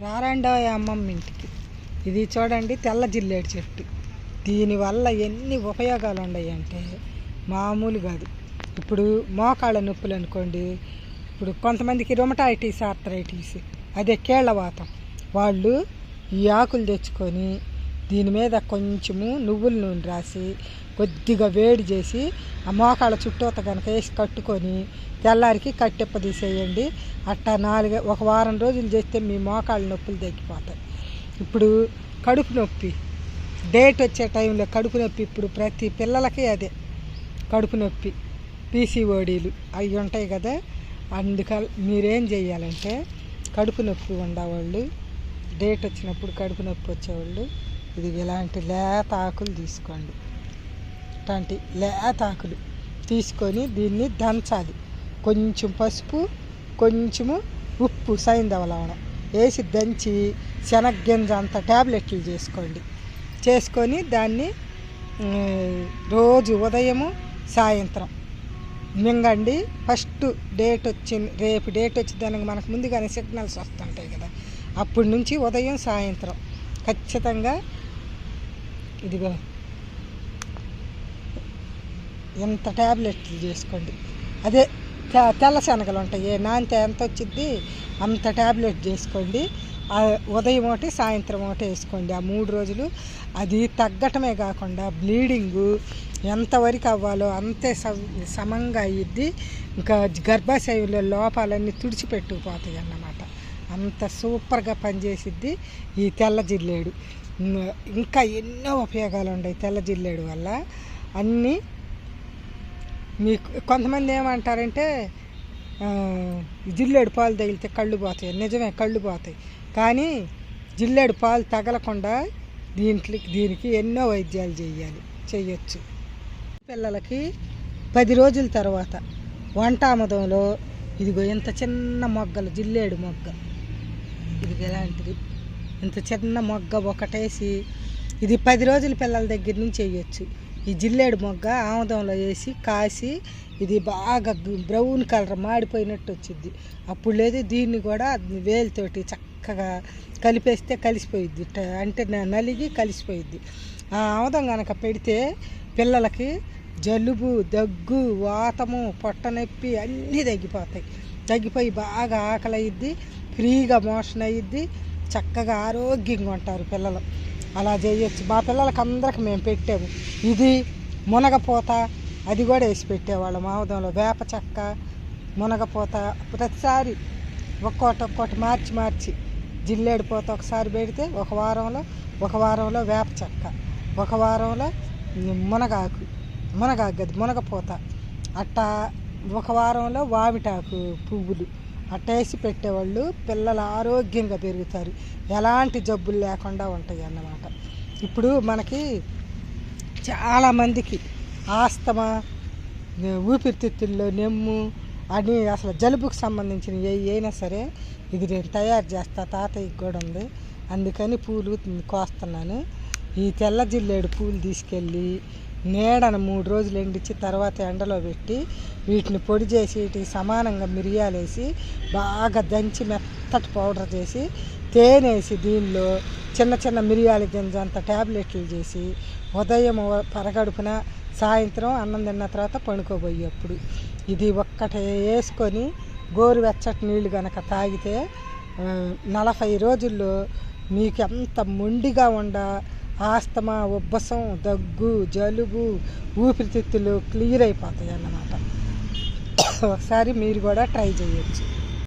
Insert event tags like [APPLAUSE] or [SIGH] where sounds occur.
రారండో అమ్మమ్మ ఇంటికి. ఇది చూడండి తెల్ల జిల్లేడు చెట్టు. దీనివల్ల ఎన్ని ఉపయోగాలు ఉన్నాయంటే మామూలు కాదు. ఇప్పుడు మోకాళ్ళ నొప్పులు అనుకోండి ఇప్పుడు కొంతమందికి రొమటాయిటీస్ ఆర్థరైటిస్ అదే కీళ్ళవాతం వాళ్ళు ఈ ఆకులు తెచ్చుకొని దీని మీద కొంచెము నువ్వుల నూనె రాసి కొద్దిగా వేడి చేసి ఆ మోకాళ్ళ చుట్టూత కనుక వేసి కట్టుకొని తెల్లారికి కట్టెప్ప తీసేయండి అట్టా నాలుగు ఒక వారం రోజులు చేస్తే మీ మోకాళ్ళ నొప్పులు తగ్గిపోతాయి. ఇప్పుడు కడుపు నొప్పి. డేట్ వచ్చే టైంలో కడుపు నొప్పి ఇప్పుడు ప్రతి పిల్లలకి అదే. కడుపు నొప్పి పీసీఓడీలు అవి ఉంటాయి కదా. అందుక మీరేం చేయాలంటే కడుపు నొప్పి ఉండేవాళ్ళు డేట్ వచ్చినప్పుడు కడుపు నొప్పి వచ్చేవాళ్ళు ఇది ఇలాంటి లేత ఆకులు తీసుకోండి. ఇట్లాంటి లేత ఆకులు తీసుకొని దీన్ని దంచాలి. కొంచెం పసుపు కొంచెము ఉప్పు సైంధవ లవణం వేసి దంచి శనగ్గింజ అంత ట్యాబ్లెట్లు చేసుకోండి. చేసుకొని దాన్ని రోజు ఉదయము సాయంత్రం మింగండి. ఫస్ట్ డేట్ వచ్చింది రేపు డేట్ వచ్చి దానికి మనకు ముందుగానే సిగ్నల్స్ వస్తుంటాయి కదా. అప్పటి నుంచి ఉదయం సాయంత్రం ఖచ్చితంగా ఇదిగో. ఎంత ట్యాబ్లెట్లు చేసుకోండి. అదే తె- తెల్ల శనగలు ఉంటాయి నానితే ఎంత వచ్చింది అంత ట్యాబ్లెట్ చేసుకోండి. ఆ ఉదయం ఒకటి సాయంత్రం ఒకటి వేసుకోండి. ఆ మూడు రోజులు అది తగ్గటమే కాకుండా బ్లీడింగు ఎంతవరకు అవ్వాలో అంతే సమంగా అయ్యిద్ది ఇంకా గర్భాశయంలో లోపాలన్నీ తుడిచిపెట్టుకుపోతాయి అన్నమాట అంత సూపర్గా పనిచేసిద్ది ఈ తెల్ల జిల్లేడు. ఇంకా ఎన్నో ఉపయోగాలు ఉన్నాయి తెల్ల జిల్లేడు వల్ల. అన్నీ మీకు కొంతమంది ఏమంటారంటే జిల్లేడు పాలు తగిలితే కళ్ళు పోతాయి. నిజమే కళ్ళు పోతాయి. కానీ జిల్లేడు పాలు తగలకుండా దీంట్లో దీనికి ఎన్నో వైద్యాలు చేయాలి చేయొచ్చు. పిల్లలకి పది రోజుల తర్వాత వంట ఆముదంలో ఇదిగో ఇంత చిన్న మొగ్గలు జిల్లేడు మొగ్గ. ఇది ఎలాంటిది ఇంత చిన్న మొగ్గ ఒకటేసి ఇది పది రోజుల పిల్లల దగ్గర నుంచి వేయచ్చు ఈ జిల్లేడు మొగ్గ ఆముదంలో వేసి కాసి ఇది బాగా బ్రౌన్ కలర్ మాడిపోయినట్టు వచ్చింది అప్పుడు లేదు దీన్ని కూడా వేలుతోటి చక్కగా కలిపేస్తే కలిసిపోయిద్ది. ట- అంటే నలిగి కలిసిపోయిద్ది. ఆ ఆముదం కనుక పెడితే పిల్లలకి జలుబు దగ్గు వాతము పొట్ట నొప్పి అన్నీ తగ్గిపోతాయి. తగ్గిపోయి బాగా ఆకలి అయ్యిద్ది ఫ్రీగా మోషన్ అయ్యిద్ది చక్కగా ఆరోగ్యంగా ఉంటారు పిల్లలు. అలా చేయొచ్చు. మా పిల్లలకి అందరికి మేము పెట్టాము. ఇది మునగపోత అది కూడా వేసి పెట్టేవాళ్ళం ఆముదంలో. వేప చెక్క మునగపోత ప్రతిసారి ఒక్కోటి ఒక్కోటి మార్చి మార్చి జిల్లేడు పోత ఒకసారి పెడితే ఒక వారంలో ఒక వారంలో వేప చెక్క ఒక వారంలో మునగాకు మునగాకు గది మునగపోత. అట్టా ఒక వారంలో వామిటాకు పువ్వులు. అట్టేసి పెట్టేవాళ్ళు పిల్లలు ఆరోగ్యంగా పెరుగుతారు. ఎలాంటి జబ్బులు లేకుండా ఉంటాయి అన్నమాట. ఇప్పుడు మనకి చాలామందికి ఆస్తమా ఊపిరితిత్తుల్లో నెమ్ము అని అసలు జలుబుకు సంబంధించిన ఏ అయినా సరే ఇది నేను తయారు చేస్తా తాతయ్యకి కూడా ఉంది. అందుకని పూలు కోస్తున్నాను. ఈ తెల్ల జిల్లేడు పూలు తీసుకెళ్ళి నీడను మూడు రోజులు ఎండిచ్చి తర్వాత ఎండలో పెట్టి వీటిని పొడి చేసి వీటికి సమానంగా మిరియాలు వేసి బాగా దంచి మెత్తటి పౌడర్ చేసి తేనేసి దీనిలో చిన్న చిన్న మిరియాల గింజ అంత ట్యాబ్లెట్లు చేసి ఉదయం పరగడుపున సాయంత్రం అన్నం తిన్న తర్వాత పండుకోబోయేప్పుడు. ఇది ఒక్కటే వేసుకొని గోరువెచ్చటి నీళ్ళు కనుక తాగితే నలభై రోజుల్లో మీకు ఎంత మొండిగా ఉండ ఆస్తమా ఉబ్బసం దగ్గు జలుబు ఊపిరితిత్తులు క్లియర్ అయిపోతాయి అన్నమాట [COUGHS] ఒకసారి మీరు కూడా ట్రై చేయొచ్చు.